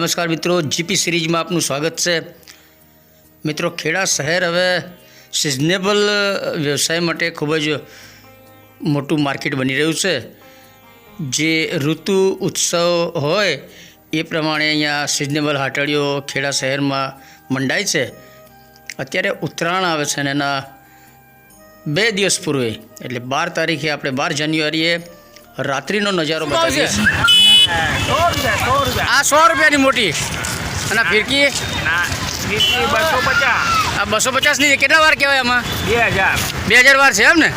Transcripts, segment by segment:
નમસ્કાર મિત્રો, જીપી સિરીઝમાં આપનું સ્વાગત છે. મિત્રો, ખેડા શહેર હવે સિઝનેબલ વ્યવસાય માટે ખૂબ જ મોટું માર્કેટ બની રહ્યું છે. જે ઋતુ ઉત્સવ હોય એ પ્રમાણે અહીંયા સિઝનેબલ હાટડીઓ ખેડા શહેરમાં મંડાય છે. અત્યારે ઉત્તરાયણ આવે છે અને એના બે દિવસ પૂર્વે, એટલે બાર તારીખે આપણે બાર જાન્યુઆરીએ રાત્રિનો નજારો બતાવીએ છીએ. આ સો રૂપિયાની મોટી. અને ફિરકી? ના ફીફી બસો પચાસ. આ બસો પચાસની કેટલા વાર કહેવાય આમાં? બે હજાર. બે હજાર વાર છે એમ ને?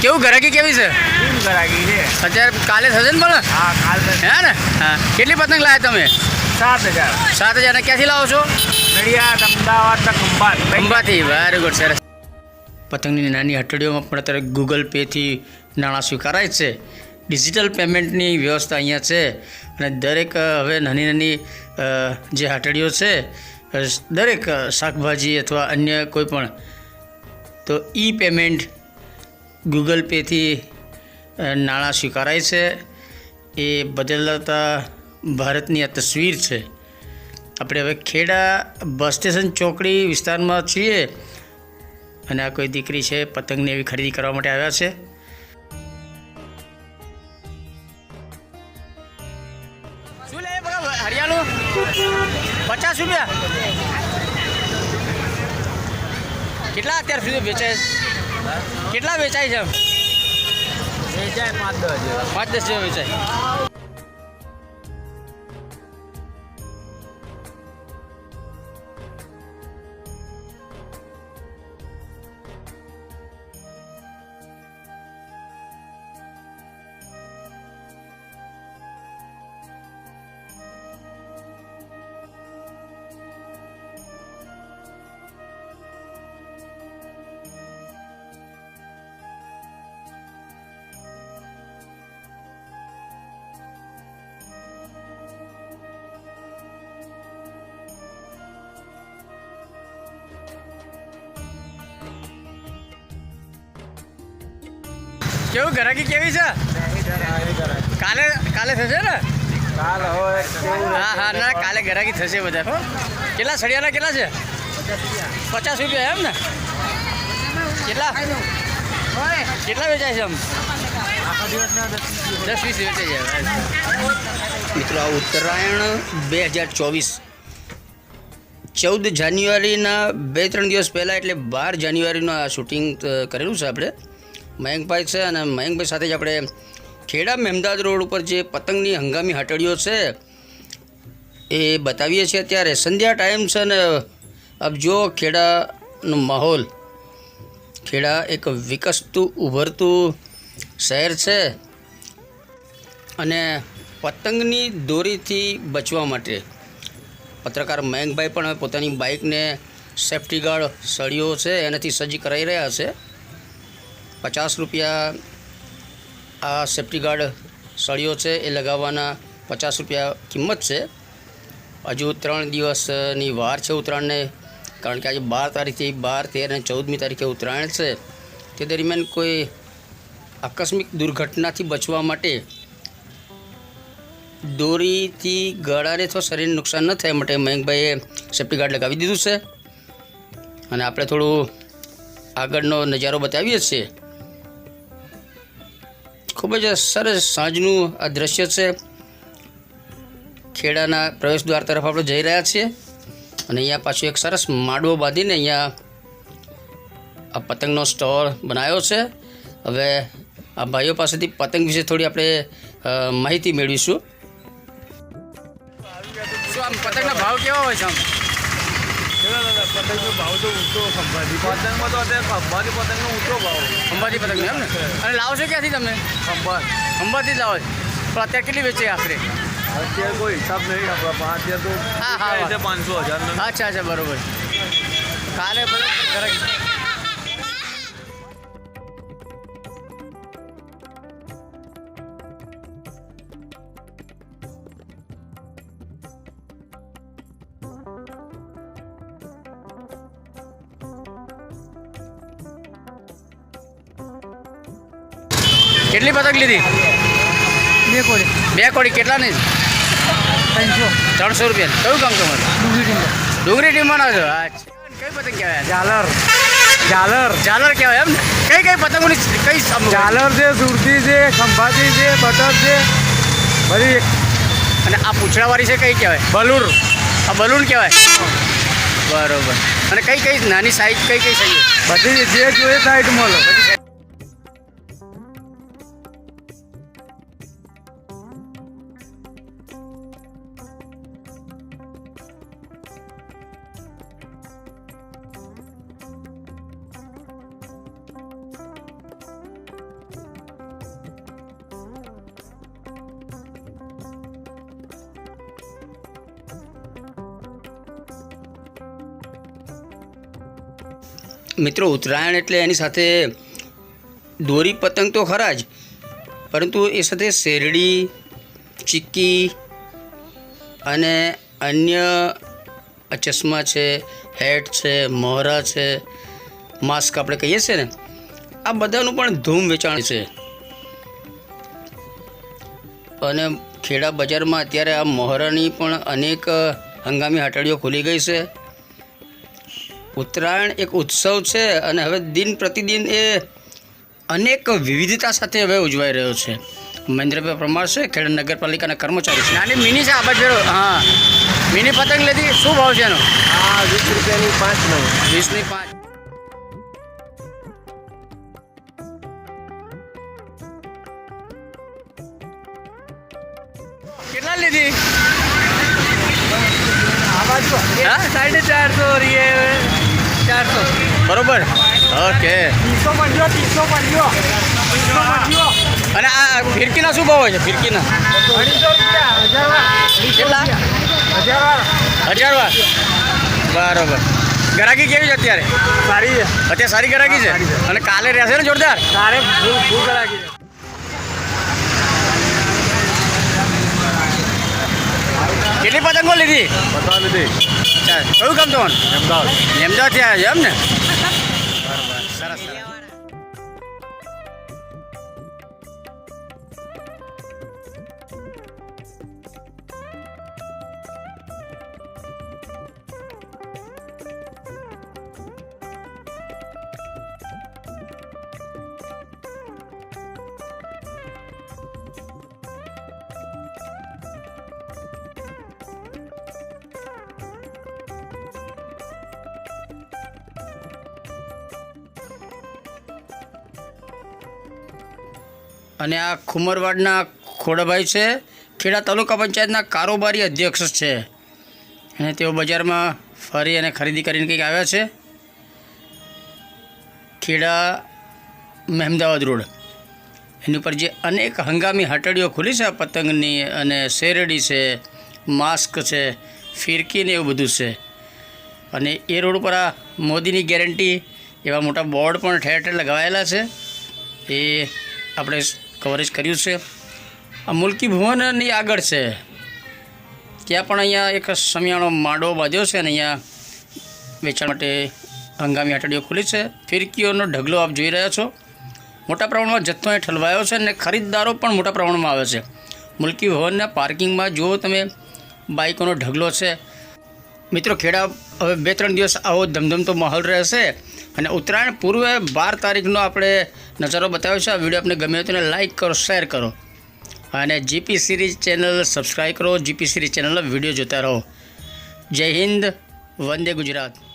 કેવું ઘરાકી કેવી છે? અત્યારે કાલે થશે ને પણ? હા ને? હા. કેટલી પતંગ લાવ્યા તમે? સાત હજાર. સાત હજાર ક્યાંથી લાવો છો? નડિયાદ અમદાવાદ તક ખંભાત. અંબાથી વેરી ગુડ સરસ. પતંગની નાની હટડીઓમાં પણ અત્યારે ગૂગલ પેથી નાણાં સ્વીકારાય છે. ડિજિટલ પેમેન્ટની વ્યવસ્થા અહીંયા છે અને દરેક હવે નાની નાની જે હાટડીઓ છે દરેક શાકભાજી અથવા અન્ય કોઈ પણ, તો ઈ પેમેન્ટ ગૂગલ પેથી નાણાં સ્વીકારાય છે. એ બદલાતા ભારતની આ તસવીર છે. આપણે હવે ખેડા બસ સ્ટેશન ચોકડી વિસ્તારમાં છીએ અને આ કોઈ દીકરી છે પતંગની એવી ખરીદી કરવા માટે આવ્યા છે. પચાસ રૂપિયા? કેટલા અત્યાર સુધી વેચાય કેટલા વેચાય છે? વેચાય પાંચ દસ પાંચ દસ જેવા વેચાય. કેવું ગરાકી કેવી છે? કાલે કાલે થશે ને? હા હા, ના, કાલે ગરાકી થશે બધા, હો. કેટલા, સળિયાના કેટલા છે? પચાસ રૂપિયા એમ ને? કેટલા? કેટલા વેચાય છે એમ દસ, વીસ વેચાય જાય મિત્રો ઉત્તરાયણ બે હજાર ચોવીસ. ચૌદ જાન્યુઆરીના બે, ત્રણ દિવસ પહેલાં એટલે બાર જાન્યુઆરીનું આ શૂટિંગ કરેલું છે આપણે. મયંકભાઈ છે અને મયંકભાઈ સાથે જ આપણે ખેડા મહેમદાદ રોડ ઉપર જે પતંગની હંગામી હાટડીઓ છે, એ બતાવીએ છીએ અત્યારે. સંધ્યા ટાઈમ છે ને આપ જો ખેડાનો માહોલ, ખેડા એક વિકસતું, ઉભરતું શહેર છે અને પતંગની દોરીથી બચવા માટે પત્રકાર મયંકભાઈ પણ પોતાની બાઇકને સેફ્ટી ગાર્ડ સળીઓ છે, એનાથી સજ્જ કરાવી રહ્યા છે. પચાસ રૂપિયા આ સેફ્ટી ગાર્ડ સળીઓ છે, એ લગાવવાના પચાસ રૂપિયા કિંમત છે. હજુ ત્રણ દિવસની વાર છે ઉત્તરાયણને, કારણ કે આજે બાર તારીખથી બાર, તેર અને ચૌદમી તારીખે ઉત્તરાયણ છે. તે દરમિયાન કોઈ આકસ્મિક દુર્ઘટનાથી બચવા માટે દોરીથી ગળાને અથવા શરીરને નુકસાન ન થાય માટે મયંકભાઈએ સેફ્ટી ગાર્ડ લગાવી દીધું છે. અને આપણે થોડું આગળનો નજારો બતાવીએ છીએ. ખૂબ જ સરસ સાંજનું આ દ્રશ્ય છે. ખેડાના પ્રવેશ દ્વાર તરફ આપણે જઈ રહ્યા છીએ. અને અહીંયા પાછું એક સરસ માડવો બાંધીને અહીંયા આ પતંગનો સ્ટોલ બનાવ્યો છે. હવે આ ભાઈઓ પાસેથી પતંગ વિશે થોડી આપણે માહિતી મેળવીશું. શું આમ પતંગના ભાવ કેવા હોય છે આમ? પતંગનો ભાવ તો ઊંચો ખંભાજી પતંગમાં તો અત્યારે ખંભાજી પતંગનો ઊંચો ભાવ અંબાજી પતંગ એમ ને? અને લાવો છો ક્યાંથી તમે ખંભાત અંબાજી જ લાવો. છો પણ અત્યારે કેટલી વેચે આખરે? અત્યારે કોઈ હિસાબ નહીં. આપણા પણ અત્યારે તો હા, હા, પાંચસો હજાર અચ્છા અચ્છા બરોબર. કાલે બરોબર કેટલી પતંગ લીધી? બે કોડી બે કોડી કેટલાની? ત્રણસો. ત્રણસો રૂપિયા. કયું કામ તમારું? ડુંગળી ટીમ ડુંગળી ટીમમાં છો? અચ્છા. કઈ પતંગ કહેવાય ઝાલર. ઝાલર. ઝાલર કહેવાય એમ ને કઈ કઈ પતંગોની કઈ ઝાલર છે સુરતી છે ખંભાતી છે બટર છે. બધી અને આ પૂંછડાવાળી છે કઈ કહેવાય? બલૂર. આ બલૂન કહેવાય? બરોબર. અને કઈ કઈ નાની સાઈઝ કઈ કઈ સાઈઝ? બધી જે જોઈએ સાઈડ મળો મિત્રો, ઉત્તરાયણ એટલે એની સાથે દોરી પતંગ તો ખરા જ, પરંતુ એ સાથે શેરડી, ચીક્કી અને અન્ય ચશ્મા છે, હેટ છે, મોહરા છે, માસ્ક આપણે કહીએ છીએ ને, આ બધાનું પણ ધૂમ વેચાણ છે. અને ખેડા બજારમાં અત્યારે આ મોહરાની પણ અનેક હંગામી હાટડીઓ ખુલી ગઈ છે. ઉત્તરાયણ એક ઉત્સવ છે અને હવે દિન પ્રતિદિન એ અનેક વિવિધતા સાથે હવે ઉજવાઈ રહ્યો છે. મહેન્દ્રભાઈ પરમાર છે ખેડા નગરપાલિકાના કર્મચારી છે. નાની મિની છે આ બાજુ હા. મિની પતંગ લેતી શું ભાવ છે એનો? આ વીસ રૂપિયાની પાંચ નવ વીસની પાંચ. કેટલા લીધી? હા સાડી ચારસો રીએ ચારસો. બરોબર? ઓકે. ત્રીસો ત્રીસો મળ્યો. ત્રીસો અને આ ફિરકીના શું ભાવ હોય છે? ફિરકીના. કેટલા? હજાર વાર બરોબર. ગરાકી કેવી છે અત્યારે? સારી છે. અત્યારે સારી ગરાકી છે? અને કાલે રહેશે ને જોરદાર? ફૂલ ફૂલ કરાકી છે. કેટલી પતંગો લીધી? બધા લીધી. કયું કામ તમારું? અમદાવાદ. અમદાવાદથી આવ્યા છે એમ ને? બરાબર સરસ સરસ. અને આ ખુમરવાડના ખોડાભાઈ છે. ખેડા તાલુકા પંચાયતના કારોબારી અધ્યક્ષ છે. અને તેઓ બજારમાં ફરી અને ખરીદી કરીને કંઈક આવ્યા છે. ખેડા મહેમદાવાદ રોડ. એની ઉપર જે અનેક હંગામી હટડીઓ ખુલી છે પતંગની અને શેરડી છે, માસ્ક છે, ફિરકી ને એવું બધું છે. અને એ રોડ ઉપર આ મોદીની ગેરંટી એવા મોટા બોર્ડ પણ ઠેર ઠેર લગાવેલા છે. એ આપણે કવરેજ કર્યું છે. આ મુલકી ભુવનની આગળ છે. ત્યાં પણ અહીંયા એક સમિયાણો માંડો બાંધ્યો છે અને અહીંયા વેચાણ માટે હંગામી આટડીઓ ખુલી છે. ફિરકીઓનો ઢગલો આપ જોઈ રહ્યા છો. મોટા પ્રમાણમાં જથ્થો અહીં ઠલવાયો છે અને ખરીદદારો પણ મોટા પ્રમાણમાં આવે છે. મુલકી ભવનના પાર્કિંગમાં જુઓ તમે, બાઇકોનો ઢગલો છે. મિત્રો, ખેડા હવે બે ત્રણ દિવસ આવો ધમધમતો માહોલ રહેશે અને ઉત્તરાયણ પૂર્વે બાર તારીખનો આપણે નજારો બતાવ્યો છે. આ વીડિયો આપને ગમે તો લાઇક કરો શેર કરો. અને જીપી સિરીઝ ચેનલ સબસ્ક્રાઈબ કરો. જીપી સિરીઝ ચેનલનો વીડિયો જોતા રહો. જય હિન્દ, વંદે ગુજરાત.